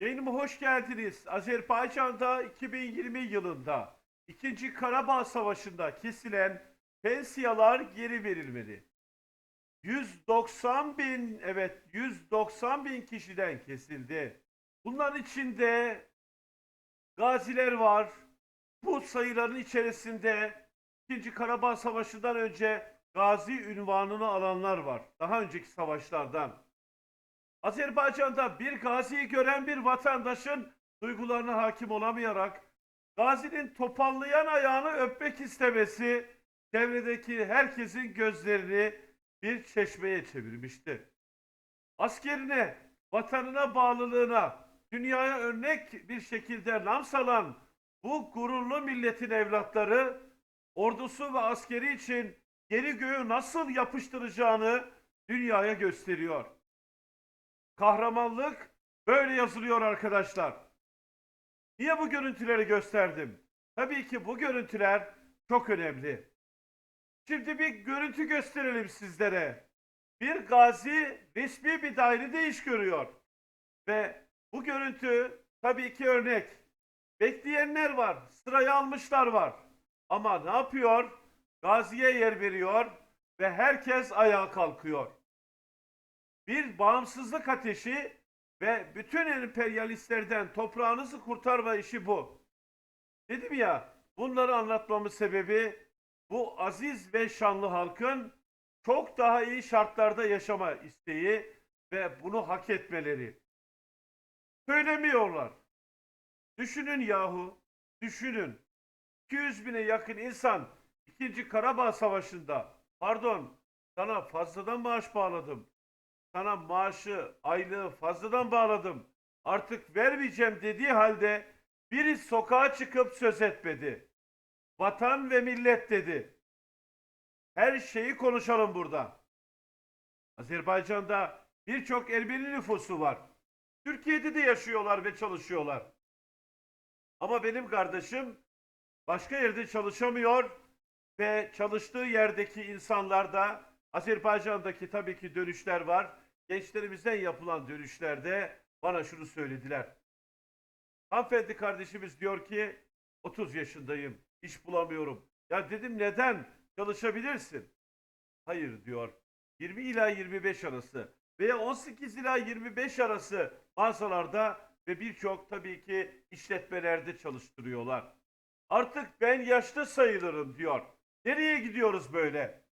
Yayınıma hoş geldiniz. Azerbaycan'da 2020 yılında 2. Karabağ Savaşı'nda kesilen pensiyalar geri verilmeli. 190 bin, evet 190 bin kişiden kesildi. Bunların içinde gaziler var. Bu sayıların içerisinde 2. Karabağ Savaşı'ndan önce gazi ünvanını alanlar var. Daha önceki savaşlardan. Azerbaycan'da bir gaziyi gören bir vatandaşın duygularına hakim olamayarak gazinin topallayan ayağını öpmek istemesi çevredeki herkesin gözlerini bir çeşmeye çevirmişti. Askerine, vatanına bağlılığına, dünyaya örnek bir şekilde nam salan bu gururlu milletin evlatları ordusu ve askeri için geri göğü nasıl yapıştıracağını dünyaya gösteriyor. Kahramanlık böyle yazılıyor arkadaşlar. Niye bu görüntüleri gösterdim? Tabii ki bu görüntüler çok önemli. Şimdi bir görüntü gösterelim sizlere. Bir gazi resmi bir dairede iş görüyor. Ve bu görüntü tabii ki örnek. Bekleyenler var, sırayı almışlar var. Ama ne yapıyor? Gaziye yer veriyor ve herkes ayağa kalkıyor bir bağımsızlık ateşi ve bütün emperyalistlerden toprağınızı kurtarma işi bu. Dedim ya bunları anlatmamın sebebi bu aziz ve şanlı halkın çok daha iyi şartlarda yaşama isteği ve bunu hak etmeleri. Söylemiyorlar. Düşünün yahu, düşünün. 200 bine yakın insan 2. Karabağ Savaşı'nda, pardon sana fazladan maaş bağladım sana maaşı, aylığı fazladan bağladım. Artık vermeyeceğim dediği halde biri sokağa çıkıp söz etmedi. Vatan ve millet dedi. Her şeyi konuşalım burada. Azerbaycan'da birçok Ermeni nüfusu var. Türkiye'de de yaşıyorlar ve çalışıyorlar. Ama benim kardeşim başka yerde çalışamıyor ve çalıştığı yerdeki insanlar da Azerbaycan'daki tabii ki dönüşler var. Gençlerimizden yapılan dönüşlerde bana şunu söylediler. Hanımefendi kardeşimiz diyor ki 30 yaşındayım, iş bulamıyorum. Ya dedim neden? Çalışabilirsin. Hayır diyor. 20 ila 25 arası veya 18 ila 25 arası mağazalarda ve birçok tabii ki işletmelerde çalıştırıyorlar. Artık ben yaşlı sayılırım diyor. Nereye gidiyoruz böyle?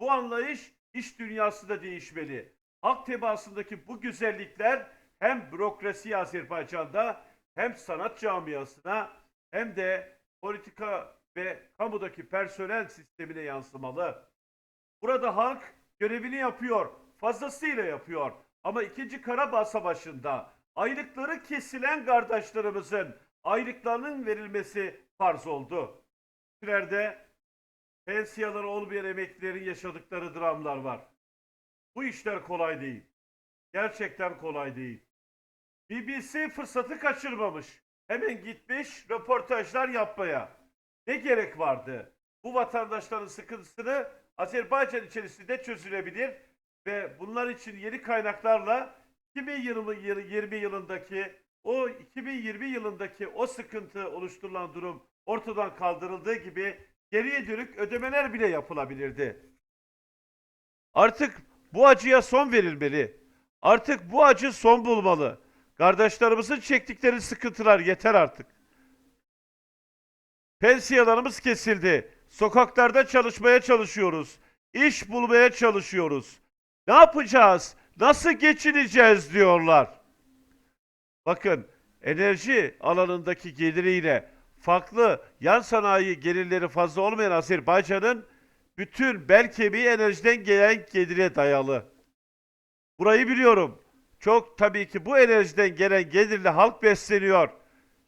Bu anlayış iş dünyasında değişmeli. Halk tebaasındaki bu güzellikler hem bürokrasi Azerbaycan'da hem sanat camiasına hem de politika ve kamudaki personel sistemine yansımalı. Burada halk görevini yapıyor, fazlasıyla yapıyor. Ama 2. Karabağ Savaşı'nda aylıkları kesilen kardeşlerimizin aylıklarının verilmesi farz oldu. Türklerde pensiyaları olmayan emeklilerin yaşadıkları dramlar var. Bu işler kolay değil. Gerçekten kolay değil. BBC fırsatı kaçırmamış. Hemen gitmiş röportajlar yapmaya. Ne gerek vardı? Bu vatandaşların sıkıntısını Azerbaycan içerisinde çözülebilir ve bunlar için yeni kaynaklarla 2020 yılındaki o 2020 yılındaki o sıkıntı oluşturulan durum ortadan kaldırıldığı gibi geriye dönük ödemeler bile yapılabilirdi. Artık bu acıya son verilmeli. Artık bu acı son bulmalı. Kardeşlerimizin çektikleri sıkıntılar yeter artık. Pensiyalarımız kesildi. Sokaklarda çalışmaya çalışıyoruz. İş bulmaya çalışıyoruz. Ne yapacağız? Nasıl geçineceğiz diyorlar. Bakın enerji alanındaki geliriyle farklı yan sanayi gelirleri fazla olmayan Azerbaycan'ın bütün bel kemiği enerjiden gelen gelire dayalı. Burayı biliyorum. Çok tabii ki bu enerjiden gelen gelirle halk besleniyor.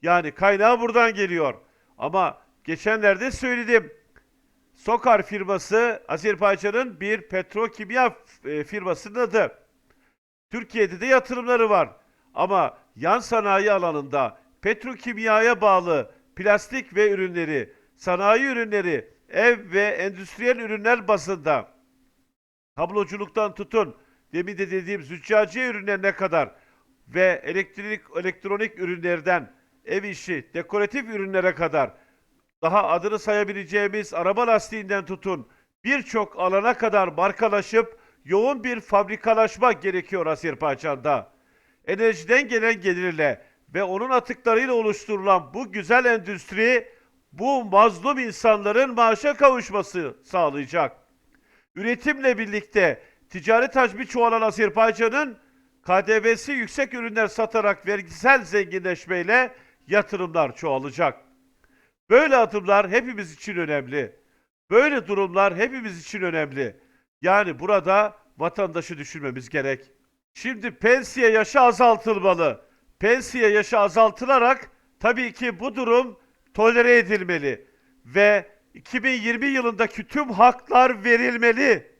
Yani kaynağı buradan geliyor. Ama geçenlerde söyledim. Sokar firması Azerbaycan'ın bir petrokimya e, firmasının adı. Türkiye'de de yatırımları var. Ama yan sanayi alanında petrokimyaya bağlı plastik ve ürünleri, sanayi ürünleri, ev ve endüstriyel ürünler bazında kabloculuktan tutun, demin de dediğim züccaciye ürünlerine kadar ve elektrik elektronik ürünlerden ev işi, dekoratif ürünlere kadar daha adını sayabileceğimiz araba lastiğinden tutun birçok alana kadar markalaşıp yoğun bir fabrikalaşma gerekiyor Azerbaycan'da. Enerjiden gelen gelirle ve onun atıklarıyla oluşturulan bu güzel endüstri bu mazlum insanların maaşa kavuşması sağlayacak. Üretimle birlikte ticaret hacmi çoğalan Azerbaycan'ın KDV'si yüksek ürünler satarak vergisel zenginleşmeyle yatırımlar çoğalacak. Böyle adımlar hepimiz için önemli. Böyle durumlar hepimiz için önemli. Yani burada vatandaşı düşünmemiz gerek. Şimdi pensiye yaşı azaltılmalı. Pensiye yaşı azaltılarak tabii ki bu durum tolere edilmeli ve 2020 yılındaki tüm haklar verilmeli.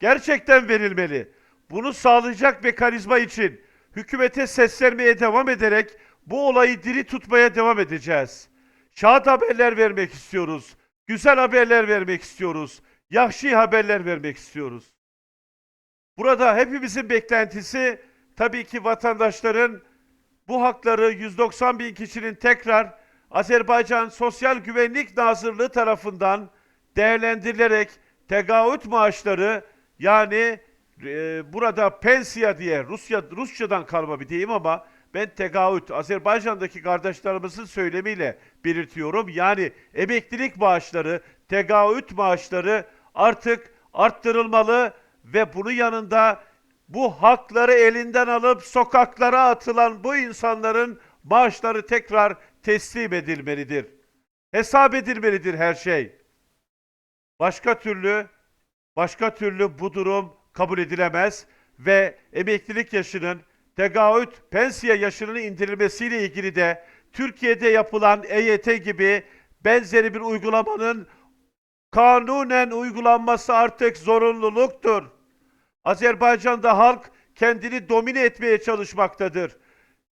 Gerçekten verilmeli. Bunu sağlayacak mekanizma için hükümete seslenmeye devam ederek bu olayı diri tutmaya devam edeceğiz. Şahat haberler vermek istiyoruz. Güzel haberler vermek istiyoruz. Yakşı haberler vermek istiyoruz. Burada hepimizin beklentisi tabii ki vatandaşların bu hakları 190 bin kişinin tekrar Azerbaycan Sosyal Güvenlik Nazırlığı tarafından değerlendirilerek tegavüt maaşları yani e, burada pensiya diye Rusya Rusçadan kalma bir deyim ama ben tegavüt Azerbaycan'daki kardeşlerimizin söylemiyle belirtiyorum. Yani emeklilik maaşları, tegavüt maaşları artık arttırılmalı ve bunun yanında bu hakları elinden alıp sokaklara atılan bu insanların maaşları tekrar teslim edilmelidir. Hesap edilmelidir her şey. Başka türlü başka türlü bu durum kabul edilemez ve emeklilik yaşının tegavüt pensiye yaşının indirilmesiyle ilgili de Türkiye'de yapılan EYT gibi benzeri bir uygulamanın kanunen uygulanması artık zorunluluktur. Azerbaycan'da halk kendini domine etmeye çalışmaktadır.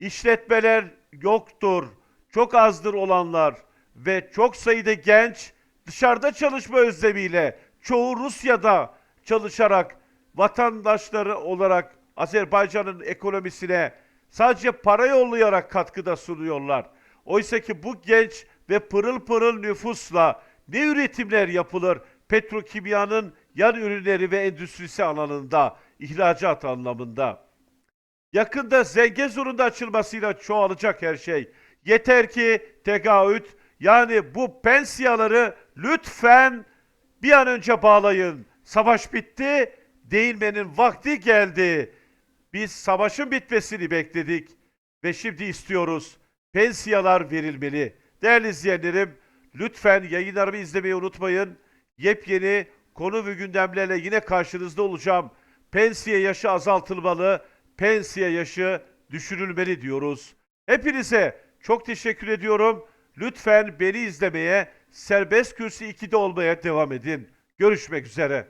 İşletmeler yoktur, çok azdır olanlar ve çok sayıda genç dışarıda çalışma özlemiyle çoğu Rusya'da çalışarak vatandaşları olarak Azerbaycan'ın ekonomisine sadece para yollayarak katkıda sunuyorlar. Oysa ki bu genç ve pırıl pırıl nüfusla ne üretimler yapılır petrokimyanın yan ürünleri ve endüstrisi alanında, ihracat anlamında. Yakında Zengezur'un da açılmasıyla çoğalacak her şey. Yeter ki tegavüt yani bu pensiyaları lütfen bir an önce bağlayın. Savaş bitti, değinmenin vakti geldi. Biz savaşın bitmesini bekledik ve şimdi istiyoruz. Pensiyalar verilmeli. Değerli izleyenlerim, lütfen yayınlarımı izlemeyi unutmayın. Yepyeni konu ve gündemlerle yine karşınızda olacağım. Pensiye yaşı azaltılmalı, pensiye yaşı düşürülmeli diyoruz. Hepinize çok teşekkür ediyorum. Lütfen beni izlemeye, Serbest Kürsü 2'de olmaya devam edin. Görüşmek üzere.